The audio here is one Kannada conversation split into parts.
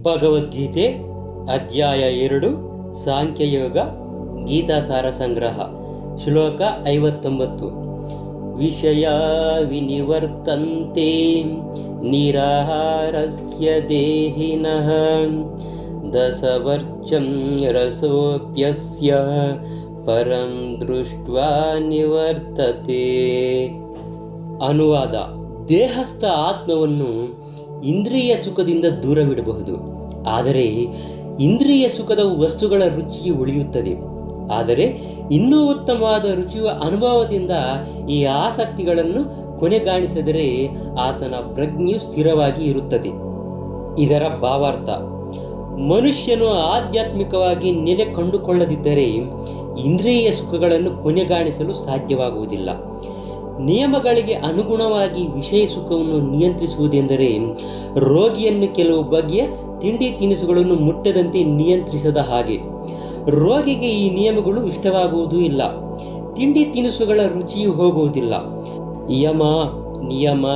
ಭಗವದ್ಗೀತೆ ಅಧ್ಯಾಯ ಎರಡು, ಸಾಂಖ್ಯಯೋಗ, ಗೀತಾಸಾರ ಸಂಗ್ರಹ, ಶ್ಲೋಕ ಐವತ್ತೊಂಬತ್ತು. ವಿಷಯ ವಿನಿವರ್ತಂತೆ ನಿರಾಹಾರಸ್ಯ ದೇಹಿನಃ ದಸವರ್ಚಂ ರಸೋಪ್ಯಸ್ಯ ಪರಂ ದೃಷ್ಟ ನಿವರ್ತತೆ. ಅನುವಾದ. ದೇಹಸ್ಥ ಆತ್ಮವನ್ನು ಇಂದ್ರಿಯ ಸುಖದಿಂದ ದೂರವಿಡಬಹುದು. ಆದರೆ ಇಂದ್ರಿಯ ಸುಖದ ವಸ್ತುಗಳ ರುಚಿಯು ಉಳಿಯುತ್ತದೆ. ಆದರೆ ಇನ್ನೂ ಉತ್ತಮವಾದ ರುಚಿಯ ಅನುಭವದಿಂದ ಈ ಆಸಕ್ತಿಗಳನ್ನು ಕೊನೆಗಾಣಿಸಿದರೆ ಆತನ ಪ್ರಜ್ಞೆಯು ಸ್ಥಿರವಾಗಿ ಇರುತ್ತದೆ. ಇದರ ಭಾವಾರ್ಥ, ಮನುಷ್ಯನು ಆಧ್ಯಾತ್ಮಿಕವಾಗಿ ನೆಲೆ ಕಂಡುಕೊಳ್ಳದಿದ್ದರೆ ಇಂದ್ರಿಯ ಸುಖಗಳನ್ನು ಕೊನೆಗಾಣಿಸಲು ಸಾಧ್ಯವಾಗುವುದಿಲ್ಲ. ನಿಯಮಗಳಿಗೆ ಅನುಗುಣವಾಗಿ ವಿಷಯ ಸುಖವನ್ನು ನಿಯಂತ್ರಿಸುವುದೆಂದರೆ ರೋಗಿಯನ್ನು ಕೆಲವು ಬಗೆಯ ತಿಂಡಿ ತಿನಿಸುಗಳನ್ನು ಮುಟ್ಟದಂತೆ ನಿಯಂತ್ರಿಸದ ಹಾಗೆ. ರೋಗಿಗೆ ಈ ನಿಯಮಗಳು ಇಷ್ಟವಾಗುವುದೂ ಇಲ್ಲ. ತಿಂಡಿ ತಿನಿಸುಗಳ ರುಚಿಯು ಹೋಗುವುದಿಲ್ಲ. ಯಮ, ನಿಯಮ,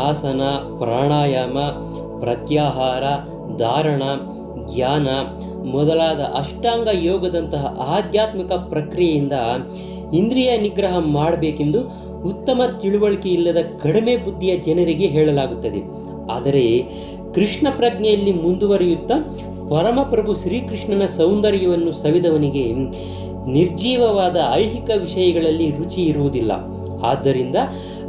ಆಸನ, ಪ್ರಾಣಾಯಾಮ, ಪ್ರತ್ಯಾಹಾರ, ಧಾರಣ, ಧ್ಯಾನ ಮೊದಲಾದ ಅಷ್ಟಾಂಗ ಯೋಗದಂತಹ ಆಧ್ಯಾತ್ಮಿಕ ಪ್ರಕ್ರಿಯೆಯಿಂದ ಇಂದ್ರಿಯ ನಿಗ್ರಹ ಮಾಡಬೇಕೆಂದು ಉತ್ತಮ ತಿಳುವಳಿಕೆ ಇಲ್ಲದ ಕಡಿಮೆ ಬುದ್ಧಿಯ ಜನರಿಗೆ ಹೇಳಲಾಗುತ್ತದೆ. ಆದರೆ ಕೃಷ್ಣ ಪ್ರಜ್ಞೆಯಲ್ಲಿ ಮುಂದುವರಿಯುತ್ತಾ ಪರಮಪ್ರಭು ಶ್ರೀಕೃಷ್ಣನ ಸೌಂದರ್ಯವನ್ನು ಸವಿದವನಿಗೆ ನಿರ್ಜೀವವಾದ ಐಹಿಕ ವಿಷಯಗಳಲ್ಲಿ ರುಚಿ ಇರುವುದಿಲ್ಲ. ಆದ್ದರಿಂದ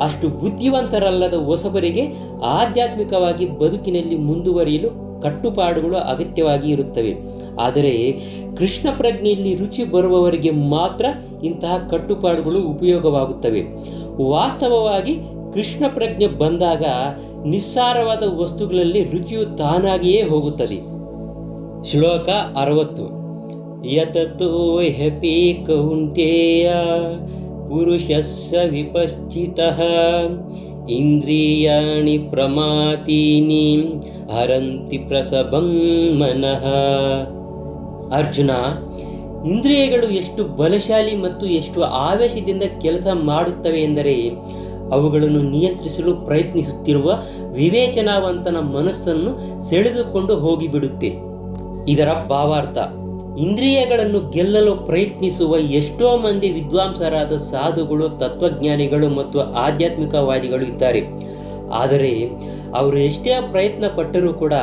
ಅಷ್ಟು ಬುದ್ಧಿವಂತರಲ್ಲದ ಹೊಸಬರಿಗೆ ಆಧ್ಯಾತ್ಮಿಕವಾಗಿ ಬದುಕಿನಲ್ಲಿ ಮುಂದುವರಿಯಲು ಕಟ್ಟುಪಾಡುಗಳು ಅಗತ್ಯವಾಗಿ ಇರುತ್ತವೆ. ಆದರೆ ಕೃಷ್ಣ ಪ್ರಜ್ಞೆಯಲ್ಲಿ ರುಚಿ ಬರುವವರಿಗೆ ಮಾತ್ರ ಇಂತಹ ಕಟ್ಟುಪಾಡುಗಳು ಉಪಯೋಗವಾಗುತ್ತವೆ. ವಾಸ್ತವವಾಗಿ ಕೃಷ್ಣ ಪ್ರಜ್ಞೆ ಬಂದಾಗ ನಿಸ್ಸಾರವಾದ ವಸ್ತುಗಳಲ್ಲಿ ರುಚಿಯು ತಾನಾಗಿಯೇ ಹೋಗುತ್ತದೆ. ಶ್ಲೋಕ ಅರವತ್ತು. ಯತತೋ ಹೆಪಿ ಕೌಂಟೇಯ ಪುರುಷಸ್ಸ ವಿಪಶ್ಚಿತಃ ಇಂದ್ರಿಯಾಣಿ ಪ್ರಮಾತೀನಿ ಹರಂತಿ ಪ್ರಸಭಂ ಮನಃ. ಅರ್ಜುನ, ಇಂದ್ರಿಯಗಳು ಎಷ್ಟು ಬಲಶಾಲಿ ಮತ್ತು ಎಷ್ಟು ಆವೇಶದಿಂದ ಕೆಲಸ ಮಾಡುತ್ತವೆ ಎಂದರೆ ಅವುಗಳನ್ನು ನಿಯಂತ್ರಿಸಲು ಪ್ರಯತ್ನಿಸುತ್ತಿರುವ ವಿವೇಚನಾವಂತನ ಮನಸ್ಸನ್ನು ಸೆಳೆದುಕೊಂಡು ಹೋಗಿಬಿಡುತ್ತೆ. ಇದರ ಭಾವಾರ್ಥ ಇಂದ್ರಿಯಗಳನ್ನು ಗೆಲ್ಲಲು ಪ್ರಯತ್ನಿಸುವ ಎಷ್ಟೋ ಮಂದಿ ವಿದ್ವಾಂಸರಾದ ಸಾಧುಗಳು, ತತ್ವಜ್ಞಾನಿಗಳು ಮತ್ತು ಆಧ್ಯಾತ್ಮಿಕವಾದಿಗಳು ಇದ್ದಾರೆ. ಆದರೆ ಅವರು ಎಷ್ಟೇ ಪ್ರಯತ್ನ ಪಟ್ಟರೂ ಕೂಡ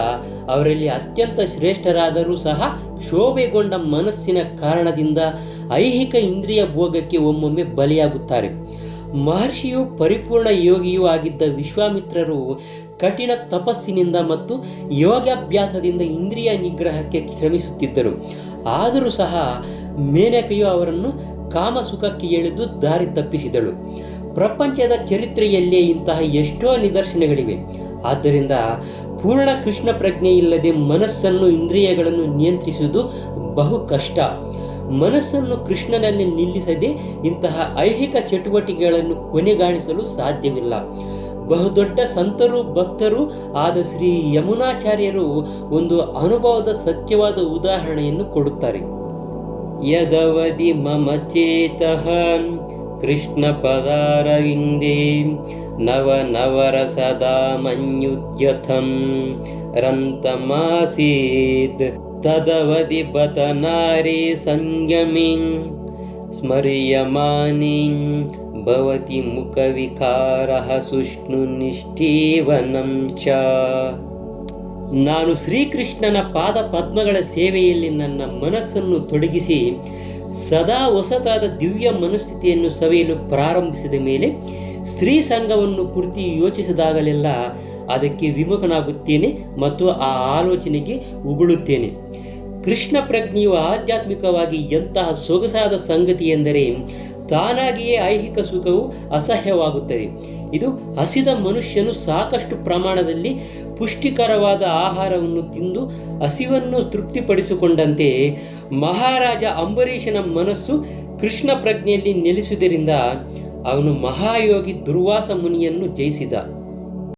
ಅವರಲ್ಲಿ ಅತ್ಯಂತ ಶ್ರೇಷ್ಠರಾದರೂ ಸಹ ಕ್ಷೋಭೆಗೊಂಡ ಮನಸ್ಸಿನ ಕಾರಣದಿಂದ ಐಹಿಕ ಇಂದ್ರಿಯ ಭೋಗಕ್ಕೆ ಒಮ್ಮೊಮ್ಮೆ ಬಲಿಯಾಗುತ್ತಾರೆ. ಮಹರ್ಷಿಯು ಪರಿಪೂರ್ಣ ಯೋಗಿಯೂ ಆಗಿದ್ದ ವಿಶ್ವಾಮಿತ್ರರು ಕಠಿಣ ತಪಸ್ಸಿನಿಂದ ಮತ್ತು ಯೋಗಾಭ್ಯಾಸದಿಂದ ಇಂದ್ರಿಯ ನಿಗ್ರಹಕ್ಕೆ ಶ್ರಮಿಸುತ್ತಿದ್ದರು. ಆದರೂ ಸಹ ಮೇನಕೆಯು ಅವರನ್ನು ಕಾಮಸುಖಕ್ಕೆ ಎಳೆದು ದಾರಿ ತಪ್ಪಿಸಿದಳು. ಪ್ರಪಂಚದ ಚರಿತ್ರೆಯಲ್ಲೇ ಇಂತಹ ಎಷ್ಟೋ ನಿದರ್ಶನಗಳಿವೆ. ಆದ್ದರಿಂದ ಪೂರ್ಣ ಕೃಷ್ಣ ಪ್ರಜ್ಞೆ ಇಲ್ಲದೆ ಮನಸ್ಸನ್ನು ಇಂದ್ರಿಯಗಳನ್ನು ನಿಯಂತ್ರಿಸುವುದು ಬಹು ಕಷ್ಟ. ಮನಸ್ಸನ್ನು ಕೃಷ್ಣನಲ್ಲಿ ನಿಲ್ಲಿಸದೆ ಇಂತಹ ಐಹಿಕ ಚಟುವಟಿಕೆಗಳನ್ನು ಕೊನೆಗಾಣಿಸಲು ಸಾಧ್ಯವಿಲ್ಲ. ಬಹುದೊಡ್ಡ ಸಂತರು, ಭಕ್ತರು ಆದ ಶ್ರೀ ಯಮುನಾಚಾರ್ಯರು ಒಂದು ಅನುಭವದ ಸತ್ಯವಾದ ಉದಾಹರಣೆಯನ್ನು ಕೊಡುತ್ತಾರೆ. ಯದವಧಿ ಮಮ ಚೇತಃ ಕೃಷ್ಣ ಪದಾರವಿಂದೇ ನವ ನವರ ಸದಾ ಮನ್ಯುದ್ಯಥಂ ರಂತಮಾಸೀತ್ ಬತನಾರಿ ನಾರಿ ಸಂಯಮಿ ಸ್ಮರ್ಯಮಾನಿ ಭವತಿ ಮುಖವಿಕಾರ ಸುಷ್ಣು ನಿಷ್ಠೀವನಂ ಚ. ನಾನು ಶ್ರೀಕೃಷ್ಣನ ಪಾದ ಪದ್ಮಗಳ ಸೇವೆಯಲ್ಲಿ ನನ್ನ ಮನಸ್ಸನ್ನು ತೊಡಗಿಸಿ ಸದಾ ಹೊಸತಾದ ದಿವ್ಯ ಮನಸ್ಥಿತಿಯನ್ನು ಸವೆಯಲು ಪ್ರಾರಂಭಿಸಿದ ಮೇಲೆ ಸ್ತ್ರೀ ಸಂಘವನ್ನು ಕುರಿತು ಯೋಚಿಸಿದಾಗಲೆಲ್ಲ ಅದಕ್ಕೆ ವಿಮುಖನಾಗುತ್ತೇನೆ ಮತ್ತು ಆ ಆಲೋಚನೆಗೆ ಉಗುಳುತ್ತೇನೆ. ಕೃಷ್ಣ ಪ್ರಜ್ಞೆಯು ಆಧ್ಯಾತ್ಮಿಕವಾಗಿ ಎಂತಹ ಸೊಗಸಾದ ಸಂಗತಿ ಎಂದರೆ ತಾನಾಗಿಯೇ ಐಹಿಕ ಸುಖವು ಅಸಹ್ಯವಾಗುತ್ತದೆ. ಇದು ಹಸಿದ ಮನುಷ್ಯನು ಸಾಕಷ್ಟು ಪ್ರಮಾಣದಲ್ಲಿ ಪುಷ್ಟಿಕರವಾದ ಆಹಾರವನ್ನು ತಿಂದು ಹಸಿವನ್ನು ತೃಪ್ತಿಪಡಿಸಿಕೊಂಡಂತೆ ಮಹಾರಾಜ ಅಂಬರೀಷನ ಮನಸ್ಸು ಕೃಷ್ಣ ಪ್ರಜ್ಞೆಯಲ್ಲಿ ನೆಲೆಸುವುದರಿಂದ ಅವನು ಮಹಾಯೋಗಿ ದುರ್ವಾಸ ಮುನಿಯನ್ನು ಜಯಿಸಿದ.